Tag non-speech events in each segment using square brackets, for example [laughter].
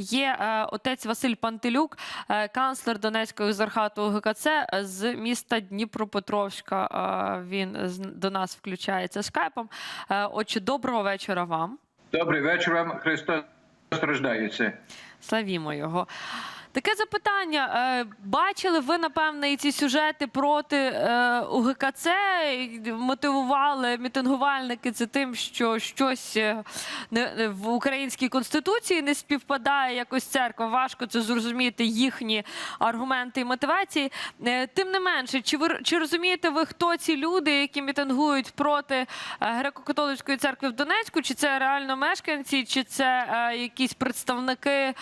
є е, отець Василь Пантелюк, е, канцлер Донецької екзархату ГКЦ з міста Дніпропетровська. Е, Він до нас включається скайпом. Е, Отже, доброго вечора вам. Добрий вечір вам, Христос страждається. Славімо його. Таке запитання. Е, Бачили ви, напевне, і ці сюжети проти е, УГКЦ? Мотивували мітингувальники це тим, що щось е, в українській конституції не співпадає якось церква. Важко це зрозуміти їхні аргументи і мотивації. Тим не менше, чи ви чи розумієте ви, хто ці люди, які мітингують проти греко-католицької церкви в Донецьку? Чи це реально мешканці, чи це якісь представники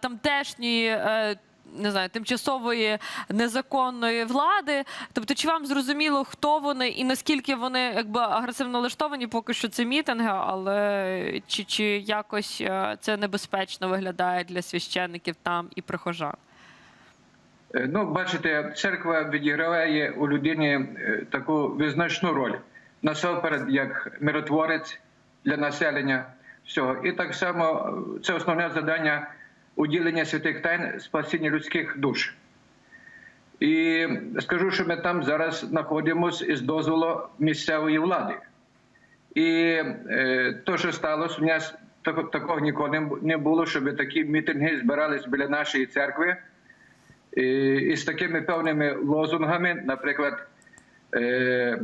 тамтешньої? Е, Не знаю, тимчасової незаконної влади. Тобто, чи вам зрозуміло, хто вони і наскільки вони якби агресивно налаштовані? Поки що це мітинги, але чи, чи якось е, це небезпечно виглядає для священників там і прихожан? Е, Ну, бачите, церква відіграває у людині таку визначну роль насамперед як миротворець для населення всього. І так само це основне завдання уділення святих тайн спасіння людських душ. І скажу, що ми там зараз знаходимося із дозволу місцевої влади. І е, то, що сталося, у нас такого ніколи не було, щоб такі мітинги збирались біля нашої церкви. І, і з такими певними лозунгами, наприклад, е,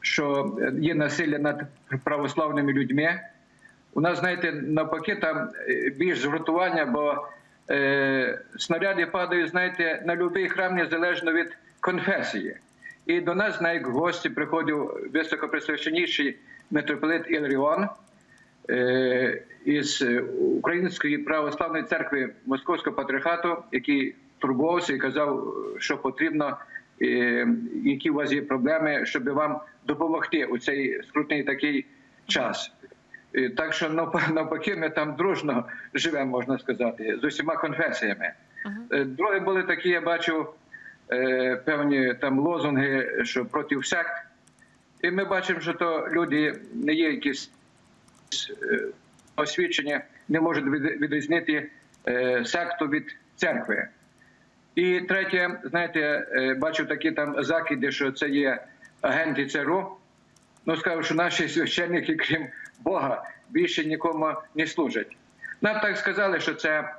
що є насилля над православними людьми. У нас, знаєте, навпаки, там е, більш згуртування, бо е, снаряди падають, знаєте, на будь-який храм незалежно від конфесії. І до нас, навіть в гості приходив високопресвященніший митрополит Іларіон, е, із е, Української православної церкви Московського патріархату, який турбувався і казав, що потрібно, е, які у вас є проблеми, щоб вам допомогти у цей скрутний такий час. Так що навп- [laughs] навпаки, ми там дружно живемо, можна сказати, з усіма конфесіями. Е, Друге були такі, я бачу е, певні там лозунги, що проти сект. І ми бачимо, що то люди не є якісь е, освічення, не можуть від- відрізнити секту від церкви. І третє, знаєте, бачу такі там закиди, що це є агенти ЦРУ. Ну, скажу, що наші священники, крім Бога, більше нікому не служать. Нам так сказали, що це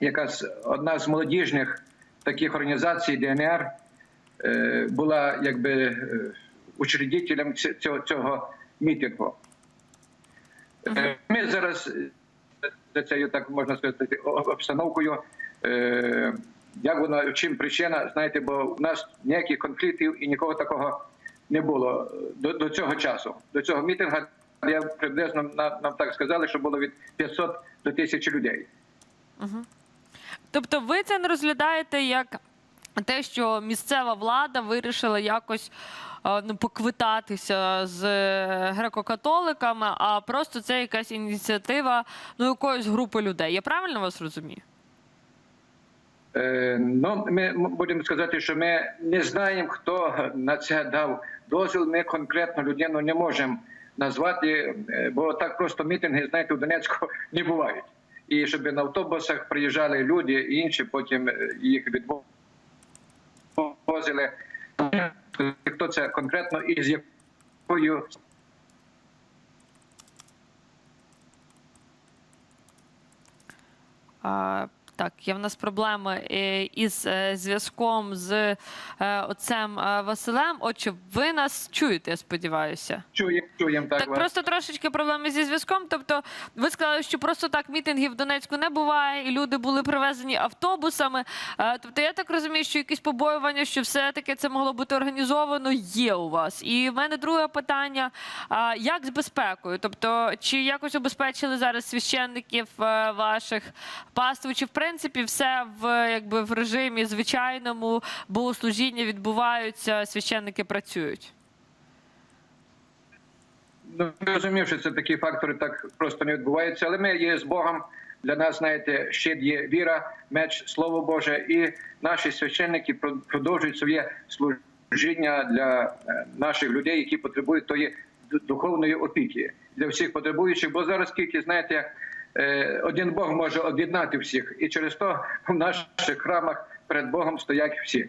якась одна з молодіжних таких організацій ДНР е, була якби е, учредителем цього, цього мітингу. Е, Ми зараз за цією, так можна сказати, обстановкою. Як вона, чим причина, знаєте, бо у нас ніяких конфліктів і нікого такого не було до, до цього часу. До цього мітинга я приблизно нам, так сказали, що було від 500 до 1000 людей. Тобто, ви це не розглядаєте як те, що місцева влада вирішила якось е, ну, поквитатися з греко-католиками, а просто це якась ініціатива ну, якоїсь групи людей. Я правильно вас розумію? Е, Ну, ми будемо сказати, що ми не знаємо, хто на це дав дозвіл. Ми конкретно людину не можемо назвати, е, бо так просто мітинги, знаєте, у Донецьку [laughs] не бувають. І щоб на автобусах приїжджали люди і інші, потім е, їх відвозили. Хто це конкретно і з якою так, є в нас проблеми е, із е, зв'язком з е, отцем Василем. Отже, ви нас чуєте, я сподіваюся. чуємо, чуємо так, Так, вас. просто трошечки проблеми зі зв'язком. Тобто, ви сказали, що просто так мітингів в Донецьку не буває, і люди були привезені автобусами. Тобто, я так розумію, що якісь побоювання, що все-таки це могло бути організовано, є у вас. І в мене друге питання: як з безпекою? Тобто, чи якось убезпечили зараз священників ваших паству, чи в принципі все в якби в режимі звичайному богослужіння відбуваються, священники працюють? Ну, розумів, що це такі фактори так просто не відбуваються, але ми є з Богом. Для нас, знаєте, щит є віра, меч, слово Боже, і наші священники про- продовжують своє служіння для е, наших людей, які потребують тої духовної опіки для всіх потребуючих. Бо зараз скільки знаєте, один Бог може об'єднати всіх, і через то в наших храмах перед Богом стоять всі.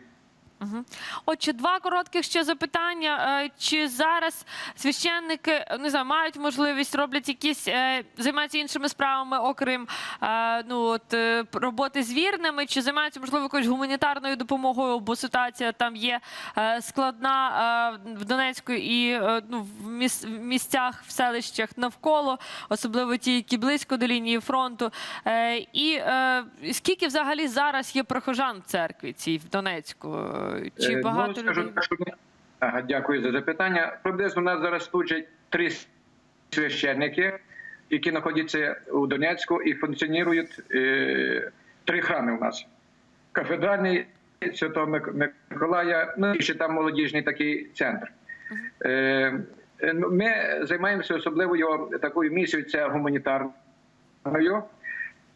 Отже, два коротких ще запитання. Е, Чи зараз священники е, не знаю, мають можливість роблять якісь е, займаються іншими справами, окрім ну от роботи з вірними, чи займаються можливо якоюсь гуманітарною допомогою, бо ситуація там є складна в Донецьку і ну в міс- в місцях, в селищах навколо, особливо ті, які близько до лінії фронту. І скільки взагалі зараз є прихожан в церкві цій в Донецьку? Е, Чи Е, багато ну, скажу людей? що Ага, дякую за запитання. Приблизно у нас зараз служать три священники, які знаходяться у Донецьку і функціонують е, три храми у нас. Кафедральний Святого Миколая, ну і ще там молодіжний такий центр. Е, е, ну, Ми займаємося особливою такою місією, це гуманітарною.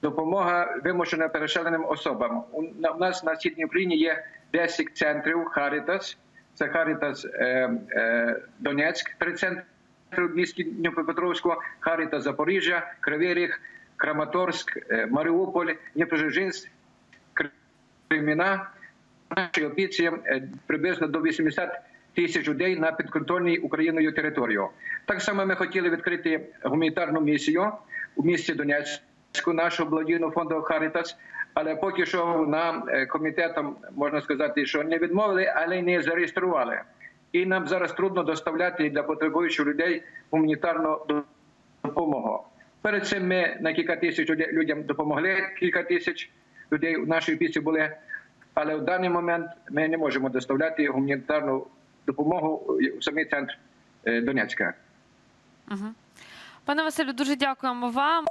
Допомога вимушено переселеним особам. У нас на східній Україні є 10 центрів Харітас. Це Харітас е, е, Донецьк, три центри в місті Дніпропетровську, Харітас Запоріжжя, Кривий Краматорськ, е, Маріуполь, Дніпродзержинськ, Креміна. Нашій опіці е, приблизно до 80 тисяч людей на підконтрольній Україною територію. Так само ми хотіли відкрити гуманітарну місію у місті Донецьку, нашого благодійного фонду Харітас. Але поки що нам е, комітетом можна сказати, що не відмовили, але й не зареєстрували. І нам зараз трудно доставляти для потребуючих людей гуманітарну допомогу. Перед цим ми на кілька тисяч людям допомогли. Кілька тисяч людей у нашій опіці були. Але в даний момент ми не можемо доставляти гуманітарну допомогу в самий центр е, Донецька. Мгм. Пане Василю, дуже дякуємо вам.